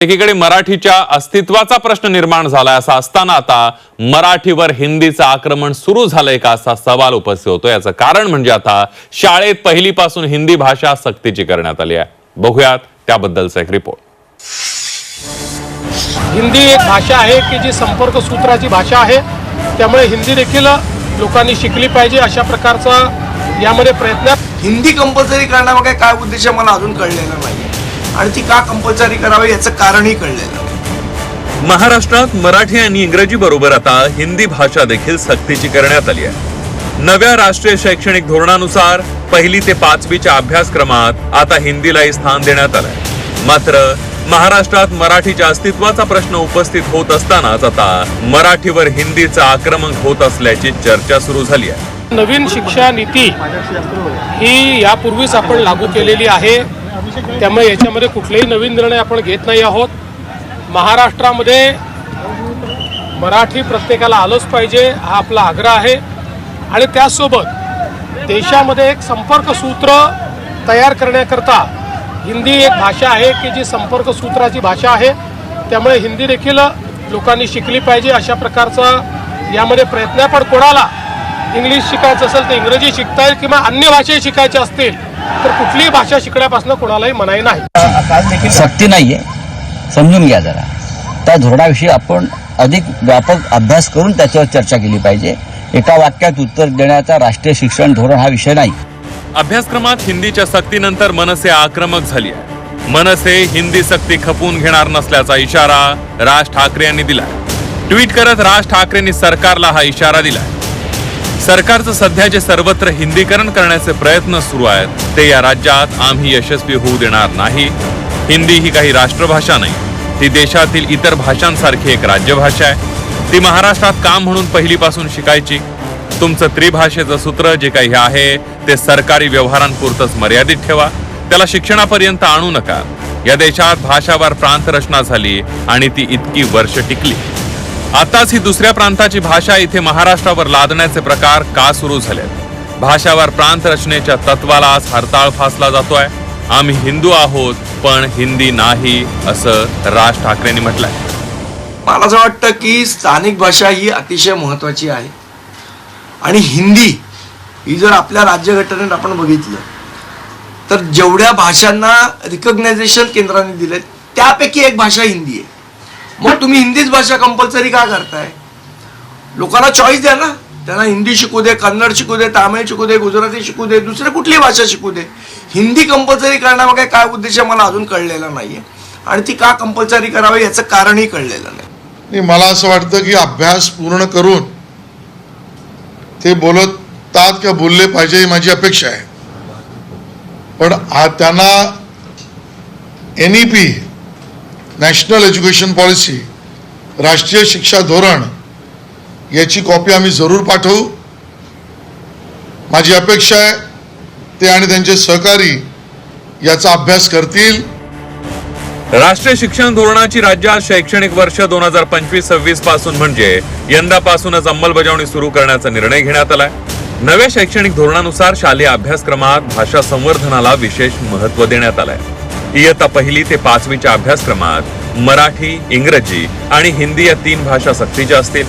एकीकडे मराठीच्या अस्तित्वाचा प्रश्न निर्माण झालाय असा असताना आता मराठीवर हिंदीचं आक्रमण सुरू झालंय का असा सवाल उपस्थित होतो याचं कारण म्हणजे आता शाळेत पहिलीपासून हिंदी भाषा सक्तीची करण्यात आली आहे. बघूयात त्याबद्दलचा एक रिपोर्ट हिंदी एक भाषा आहे की जी संपर्क सूत्राची भाषा आहे त्यामुळे हिंदी देखील लोकांनी शिकली पाहिजे अशा प्रकारचा यामध्ये प्रयत्न हिंदी कंपल्सरी करण्यामागे काय उद्देश आहे मला अजून कळलेला नाही आणि ती का कंपल्सरी करावी याचं कारणही कळलेलं. महाराष्ट्रात मराठी आणि इंग्रजी बरोबर आता हिंदी भाषा देखील सक्तीची करण्यात आली आहे. नव्या राष्ट्रीय शैक्षणिक धोरणानुसार पहिली ते पाचवीच्या अभ्यासक्रमात आता हिंदीलाही स्थान देण्यात आलंय. मात्र महाराष्ट्रात मराठीच्या अस्तित्वाचा प्रश्न उपस्थित होत असतानाच आता मराठीवर हिंदीचं आक्रमण होत असल्याची चर्चा सुरू झाली आहे. नवीन शिक्षा नीती ही यापूर्वीच आपण लागू केलेली आहे. त्यामुळे याच्यामध्ये कुठलेही नवीन निर्णय आपण घेत नाही आहोत. महाराष्ट्रामध्ये मराठी प्रत्येकाला आलंच पाहिजे हा आपला आग्रह आहे. आणि त्याचसोबत देशामध्ये एक संपर्क सूत्र तयार करण्याकरता हिंदी एक भाषा आहे की जी संपर्क सूत्राची भाषा आहे त्यामुळे हिंदी देखील लोकांनी शिकली पाहिजे अशा प्रकारचा यामध्ये प्रयत्न पण कोणाला इंग्लिश शिकायचं असेल तर इंग्रजी शिकता येईल किंवा अन्य भाषाही शिकायच्या असतील तर कुठलीही भाषा शिकण्यापासून कोणालाही मनाई नाही. सक्ती नाहीये. समजून घ्या जरा. त्या धोरणाविषयी आपण अधिक व्यापक अभ्यास करून त्याच्यावर चर्चा केली पाहिजे. एका वाक्यात उत्तर देण्याचा राष्ट्रीय शिक्षण धोरण हा विषय नाही. अभ्यासक्रमात हिंदीच्या सक्तीनंतर मनसे आक्रमक झाली आहे मनसे हिंदी सक्ती खपवून घेणार नसल्याचा इशारा राज ठाकरे यांनी दिलाय. ट्विट करत राज ठाकरेंनी सरकारला हा इशारा दिलाय. सरकारचं सध्याचे सर्वत्र हिंदीकरण करण्याचे प्रयत्न सुरू आहेत. ते या राज्यात आम्ही यशस्वी होऊ देणार नाही. हिंदी ही काही राष्ट्रभाषा नाही. ती देशातील इतर भाषांसारखी एक राज्यभाषा आहे. ती महाराष्ट्रात काम म्हणून पहिलीपासून शिकायची. तुमचं त्रिभाषेचं सूत्र जे काही आहे ते सरकारी व्यवहारांपुरतच मर्यादित ठेवा. त्याला शिक्षणापर्यंत आणू नका. या देशात भाषावार प्रांत रचना झाली आणि ती इतकी वर्ष टिकली. आताच ही दुसऱ्या प्रांताची भाषा इथे महाराष्ट्रावर लादण्याचे प्रकार का सुरू झाले? भाषावर प्रांत रचनेच्या तत्वाला आज हरताळ फासला जातोय. आम्ही हिंदू आहोत पण हिंदी नाही असं राज ठाकरेंनी म्हटलंय. मला असं वाटतं की स्थानिक भाषा ही अतिशय महत्त्वाची आहे. आणि हिंदी ही जर आपल्या राज्यघटनेत आपण बघितलं तर जेवढ्या भाषांना रिकग्नायझेशन केंद्राने दिले त्यापैकी एक भाषा हिंदी आहे. मग तुम्ही हिंदीच भाषा कंपल्सरी का करताय? लोकांना चॉईस द्या ना. त्यांना हिंदी शिकू दे कन्नड शिकू दे तामिळ शिकू दे गुजराती शिकू दे दुसरी कुठली भाषा शिकू दे. हिंदी कंपल्सरी करण्यामागे काय उद्देश मला अजून कळलेला नाहीये. आणि ती का कंपल्सरी करावी याचं कारणही कळलेलं नाही. मला असं वाटतं की अभ्यास पूर्ण करून ते बोलतात का बोलले पाहिजे ही माझी अपेक्षा आहे. पण त्यांना N E P national education policy राष्ट्रीय शिक्षा धोरण याची कॉपी आम्ही जरूर पाठवू. माझी अपेक्षा आहे ते आणि त्यांचे सहकारी याचा अभ्यास करतील. राष्ट्रीय शिक्षण धोरणाची राज्यात शैक्षणिक वर्ष दोन हजार पंचवीस सव्वीसपासून म्हणजे यंदापासूनच अंमलबजावणी सुरू करण्याचा निर्णय घेण्यात आलाय. नव्या शैक्षणिक धोरणानुसार शालेय अभ्यासक्रमात भाषा संवर्धनाला विशेष महत्त्व देण्यात आलंय. इयत्ता पहिली ते पाचवीच्या अभ्यासक्रमात मराठी इंग्रजी आणि हिंदी या तीन भाषा सक्तीच्या असतील.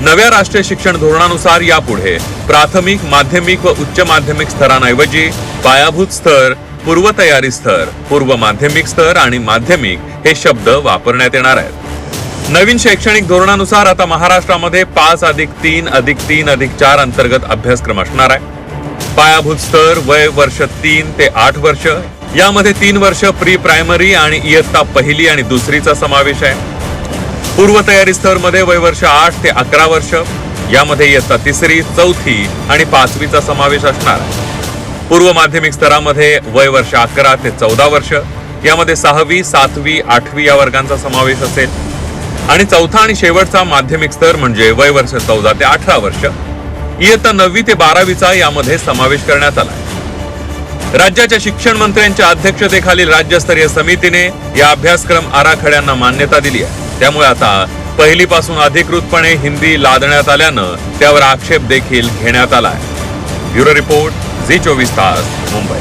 नव्या राष्ट्रीय शिक्षण धोरणानुसार यापुढे प्राथमिक माध्यमिक व उच्च माध्यमिक स्तरांऐवजी पायाभूत स्तर पूर्वतयारी स्तर पूर्व माध्यमिक स्तर आणि माध्यमिक हे शब्द वापरण्यात येणार आहेत. नवीन शैक्षणिक धोरणानुसार आता महाराष्ट्रामध्ये पाच अधिक तीन अधिक तीन अधिक चार अंतर्गत अभ्यासक्रम असणार आहे पायाभूत स्तर वय वर्ष तीन ते आठ वर्ष यामध्ये तीन वर्ष प्री प्रायमरी आणि इयत्ता पहिली आणि दुसरीचा समावेश आहे. पूर्वतयारी स्तरमध्ये वय वर्ष आठ ते अकरा वर्ष यामध्ये इयत्ता तिसरी चौथी आणि पाचवीचा समावेश असणार. पूर्व माध्यमिक स्तरामध्ये वय वर्ष अकरा ते चौदा वर्ष यामध्ये सहावी सातवी आठवी या वर्गांचा समावेश असेल. आणि चौथा आणि शेवटचा माध्यमिक स्तर म्हणजे वय वर्ष चौदा ते अठरा वर्ष. इयत्ता नववी ते बारावीचा यामध्ये समावेश करण्यात आला राज्याच्या शिक्षण मंत्र्यांच्या अध्यक्षतेखालील राज्यस्तरीय समितीने या अभ्यासक्रम आराखड्यांना मान्यता दिली आहे. त्यामुळे आता पहिलीपासून अधिकृतपणे हिंदी लादण्यात आल्यानं त्यावर आक्षेप देखील घेण्यात आला आहे. ब्युरो रिपोर्ट झी चोवीस तास मुंबई.